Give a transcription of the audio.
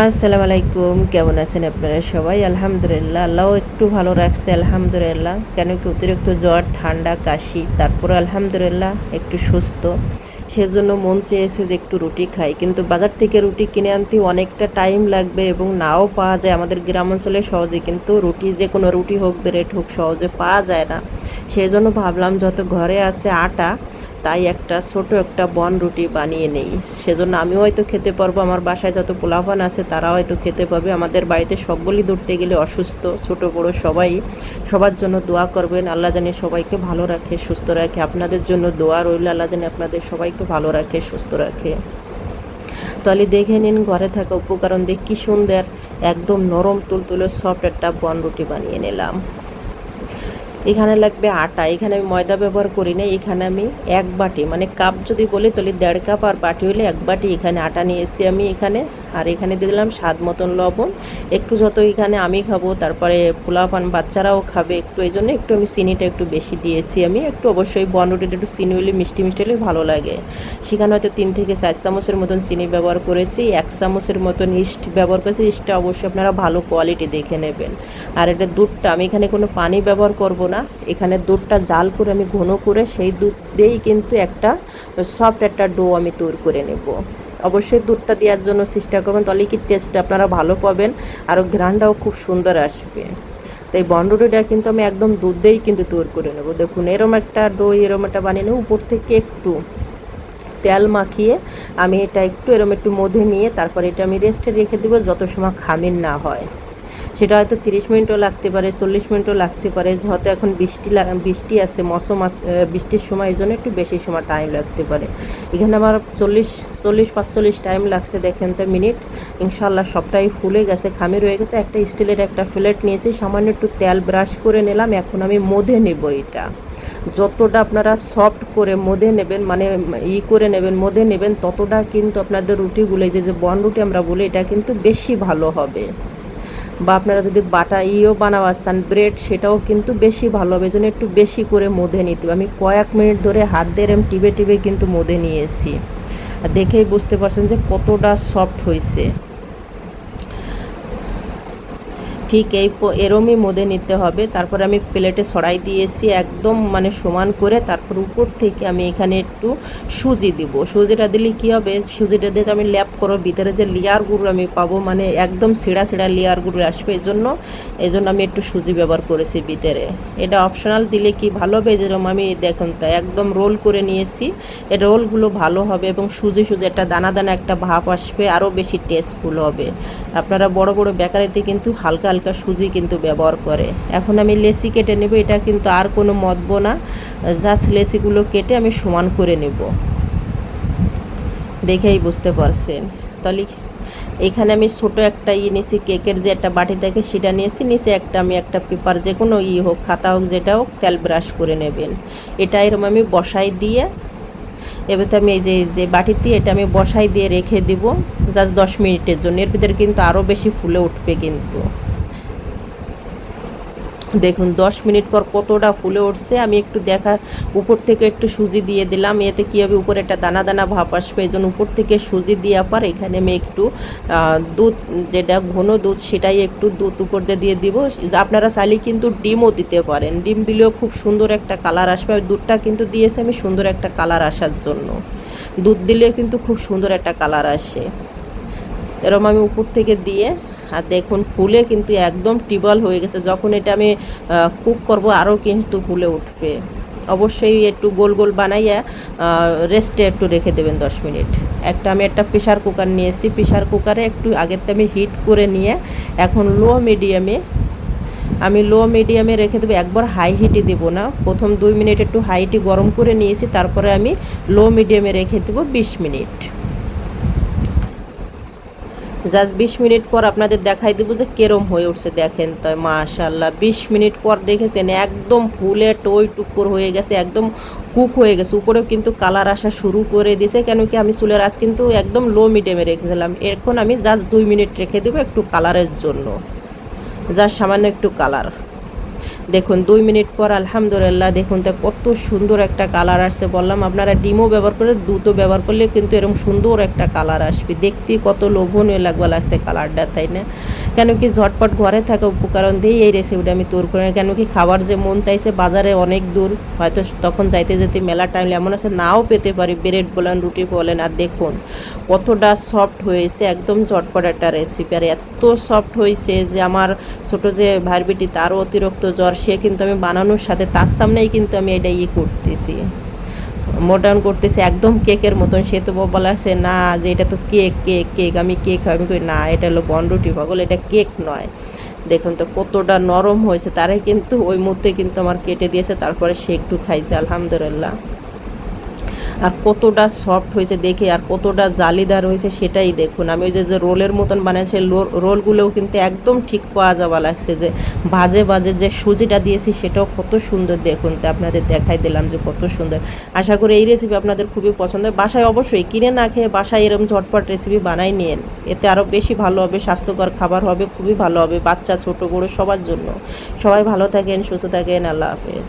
আসসালামু আলাইকুম কেমন আছেন আপনারা সবাই? আলহামদুলিল্লাহ আল্লাহ একটু ভালো রাখছে, আলহামদুলিল্লাহ। কেন কি অতিরিক্ত জ্বর, ঠান্ডা, কাশি, তারপরে আলহামদুলিল্লাহ একটু সুস্থ। সেজন্য মন চেয়েছে যে একটু রুটি খাই। কিন্তু বাজার থেকে রুটি কিনে আনতে অনেকটা টাইম লাগবে এবং নাও পাওয়া যায়। আমাদের গ্রাম অঞ্চলে সহজে কিন্তু রুটি, যে কোনো রুটি হোক, ব্রেড হোক, সহজে পাওয়া যায় না। সেই জন্য ভাবলাম, যত ঘরে আছে আটা তাই একটা ছোট একটা বন রুটি বানিয়ে নেই। সেজন্য আমিও হয়তো খেতে পারব, আমার বাসায় যত পোলাপান আছে তারা হয়তো খেতে পারবে। আমাদের বাড়িতে সবগুলি ধরতে গেলে অসুস্থ, ছোট, বড় সবাই। সবার জন্য দোয়া করবেন, আল্লাহ জানি সবাইকে ভালো রাখে, সুস্থ রাখে। আপনাদের জন্য দোয়া রইল, আল্লাহ জানি আপনাদের সবাইকে ভালো রাখে, সুস্থ রাখে। তাহলে দেখে নিন, ঘরে থাকা উপকরণ দিয়ে কি সুন্দর, একদম নরম, তুলতুলে সফট একটা বন রুটি বানিয়ে নিলাম। এখানে লাগবে আটা, এখানে আমি ময়দা ব্যবহার করি না, এখানে আমি এক বাটি মানে কাপ যদি বলি তাহলে দেড় কাপ আর বাটি হলে এক বাটি, এখানে আটা নিয়ে নিয়েছি আমি এখানে, আর এখানে দিয়ে দিলাম স্বাদ মতন লবণ, একটু যত এখানে আমি খাব, তারপরে পোলাপান বাচ্চারাও খাবে একটু, এই জন্য একটু আমি চিনিটা একটু বেশি দিয়েছি আমি, একটু অবশ্যই বনরুটিটা একটু চিনি হলে, মিষ্টি মিষ্টি হলে ভালো লাগে। সেখানে হয়তো তিন থেকে চার চামচের মতন চিনি ব্যবহার করেছি, এক চামচের মতন ইস্ট ব্যবহার করেছি, ইস্টটা অবশ্যই আপনারা ভালো কোয়ালিটি দেখে নেবেন। আর এটা দুধটা, আমি এখানে কোনো পানি ব্যবহার করব না। এখানে দুধটা জাল করে আমি ঘন করে সেই দুধ দিয়েই কিন্তু একটা সফট একটা ডো আমি তৈরি করে নেব। অবশ্যই দুধটা দেওয়ার জন্য চেষ্টা করবেন। তাহলে কি টেস্টটা আপনারা ভালো পাবেন আর ঘ্রানটাও খুব সুন্দর আসবে। তো এই বন্ডরুটিটা কিন্তু আমি একদম দুধ দিয়েই কিন্তু তৈরি করে নেব। দেখুন, এরম একটা ডো এরম একটা বানিয়ে নেব উপর থেকে একটু তেল মাখিয়ে আমি এটা একটু, এরম একটু মধ্যে নিয়ে তারপরে এটা আমি রেস্টে রেখে দেবো, যত সময় খামির না হয়। সেটা হয়তো তিরিশ মিনিটও লাগতে পারে, চল্লিশ মিনিটও লাগতে পারে। হয়তো এখন বৃষ্টি বৃষ্টি আছে, মৌসুম বৃষ্টির সময়, এই জন্য একটু বেশি সময় টাইম লাগতে পারে। এখানে আমার চল্লিশ চল্লিশ, পাঁচচল্লিশ টাইম লাগছে, দেখেন তো মিনিট ইনশাল্লাহ সবটাই ফুলে গেছে খামে রয়ে গেছে। একটা স্টিলের একটা ফ্লেট নিয়েছি, সামান্য একটু তেল ব্রাশ করে নিলাম, এখন আমি মধে নেব এটা। যতটা আপনারা সফট করে মধে নেবেন মানে ই করে নেবেন, মধে নেবেন, ততটা কিন্তু আপনাদের রুটিগুলো যে যে, বন রুটি আমরা বলি, এটা কিন্তু বেশি ভালো হবে। বা আপনারা যদি বাটা ইও বানাবার চান, ব্রেড সেটাও কিন্তু বেশি ভালো হবে। জন্য একটু বেশি করে মধে নিতে আমি কয়েক মিনিট ধরে হাত দিয়ে এরম টিপে টিপে কিন্তু মধে নিয়েছি দেখেই বুঝতে পারছেন যে কতটা সফট হয়েছে। ঠিক এই এরমই মোদে নিতে হবে। তারপরে আমি প্লেটে সরাই দিয়েছি একদম মানে সমান করে তারপর উপর থেকে আমি এখানে একটু সুজি দিব। সুজিটা দিলে কি হবে? সুজিটা দিয়ে আমি ল্যাপ করো ভিতরে যে লেয়ারগুলো আমি পাবো মানে একদম ছিঁড়া ছিঁড়া লেয়ারগুলো আসবে। এই জন্য এই জন্য আমি একটু সুজি ব্যবহার করেছি ভিতরে। এটা অপশনাল দিলে কি ভালো হবে? যেরকম আমি দেখুন তো, একদম রোল করে নিয়েছি। এই রোলগুলো ভালো হবে এবং সুজি সুজি একটা দানা দানা একটা ভাব আসবে, আরও বেশি টেস্টফুল হবে। আপনারা বড় বড় বেকারিতে কিন্তু হালকা হালকা সুজি কিন্তু ব্যবহার করে। এখন আমি লেসি কেটে নেব, এটা কিন্তু আর কোনো মতবো না। জাস্ট লেসিগুলো কেটে আমি সমান করে নেব। দেখেই বুঝতে পারছেন। তাহলে এখানে আমি ছোট একটা ইয়ে নিয়েছি, কেকের যে একটা বাটি থাকে সেটা নিয়েছি, নিচে একটা আমি একটা পেপার যে কোনো ই হোক, খাতা হোক, যেটা হোক, তেল ব্রাশ করে নেবেন। এটা এরকম আমি বসাই দিয়ে, এবার তো আমি এই যে যে বাটিতে এটা আমি বসাই দিয়ে রেখে দিব, জাস্ট দশ মিনিটের জন্য। এর ভিতরে কিন্তু আরও বেশি ফুলে উঠবে কিন্তু। দেখুন, দশ মিনিট পর কতটা ফুলে উঠছে, আমি একটু দেখা, উপর থেকে একটু সুজি দিয়ে দিলাম, এতে কী হবে, উপরে একটা দানা দানা ভাপ আসবে, এই জন্য উপর থেকে সুজি দেওয়ার পর এখানে আমি একটু দুধ, যেটা ঘন দুধ, সেটাই একটু দুধ উপর দিয়ে দিয়ে দিব। আপনারা চাইলে কিন্তু ডিমও দিতে পারেন, ডিম দিলেও খুব সুন্দর একটা কালার আসবে দুধটা কিন্তু দিয়েছে আমি সুন্দর একটা কালার আসার জন্য। দুধ দিলে কিন্তু খুব সুন্দর একটা কালার আসে। এরম আমি উপর থেকে দিয়ে আর দেখুন ফুলে কিন্তু একদম টিবল হয়ে গেছে। যখন এটা আমি কুক করব, আরও কিন্তু ফুলে উঠবে। অবশ্যই একটু গোল গোল বানাইয়া রেস্টে একটু রেখে দেবেন দশ মিনিট। একটা আমি একটা প্রেশার কুকার নিয়েছি। প্রেশার কুকারে একটু আগের আমি হিট করে নিয়ে, এখন লো মিডিয়ামে আমি লো মিডিয়ামে রেখে দেবো। একবার হাই হিটে দেবো না। প্রথম দুই মিনিট একটু হাইটি গরম করে নিয়েছি। তারপরে আমি লো মিডিয়ামে রেখে দেবো বিশ মিনিট। জাস্ট বিশ মিনিট পর আপনাদের দেখাই দেবো যে কেরম হয়ে উঠছে, দেখেন তো মাশাল্লাহ বিশ মিনিট পর দেখেছেন, একদম ফুলে টই টুকুর হয়ে গেছে, একদম কুক হয়ে গেছে। উপরেও কিন্তু কালার আসা শুরু করে দিয়েছে, কেন কি আমি চুলের আজ কিন্তু একদম লো মিডিয়ামে রেখেছিলাম। এখন আমি জাস্ট দুই মিনিট রেখে দেবো একটু কালারের জন্য। জাস্ট সামান্য একটু কালার দেখুন, দুই মিনিট পর আলহামদুলিল্লাহ দেখুন তা কত সুন্দর একটা কালার আসছে। বললাম, আপনারা ডিমও ব্যবহার করে দুধও ব্যবহার করলে কিন্তু এরকম সুন্দর একটা কালার আসবে। দেখতে কত লোভনীয় লাগবে লাগছে কালারটা, তাই না? কেন কি ঝটপট ঘরে থাকা উপকরণ দিয়ে এই রেসিপিটা আমি তৈরি করে। কেন কি খাবার যে মন চাইছে বাজারে অনেক দূর, হয়তো তখন যাইতে যেতে মেলা টাইম এমন আছে, নাও পেতে পারি ব্রেড বলেন, রুটি বলেন, আর দেখুন কতটা সফট হয়েছে, একদম ঝটপট একটা রেসিপি আর এত সফট হয়েছে যে আমার ছোট যে ভাইয়ের বেটি, তারও অতিরিক্ত জ্বর, সে কিন্তু আমি বানানোর সাথে তার সামনেই কিন্তু আমি এটা ইয়ে করতেছি। মডার্ন করতেছে, একদম কেকের মতন। সে তো বলা আছে না, যে এটা তো কেক কেক কেক আমি কেক আমি কই, না, এটা হলো বনরুটি পাগল, এটা কেক নয়। দেখুন তো কতটা নরম হয়েছে। তারাই কিন্তু ওই মুহূর্তে কিন্তু আমার কেটে দিয়েছে, তারপরে সে একটু খাইছে, আলহামদুলিল্লাহ। আর কতটা সফট হয়েছে দেখে আর কতটা জালিদার হয়েছে সেটাই দেখুন। আমি ওই যে যে রোলের মতন বানিয়েছি রোলগুলোও কিন্তু একদম ঠিক পাওয়া যাওয়া লাগছে যে, বাজে বাজে যে সুজিটা দিয়েছি সেটাও কত সুন্দর দেখুন। তো আপনাদের দেখাই দিলাম যে কত সুন্দর। আশা করি এই রেসিপি আপনাদের খুবই পছন্দ। বাসায় অবশ্যই কিনে না খেয়ে বাসায় এরকম ঝটপট রেসিপি বানাই নিন এতে আরও বেশি ভালো হবে, স্বাস্থ্যকর খাবার হবে, খুবই ভালো হবে বাচ্চা, ছোট, বড়ো সবার জন্য। সবাই ভালো থাকেন, সুস্থ থাকেন, আল্লাহ হাফেজ।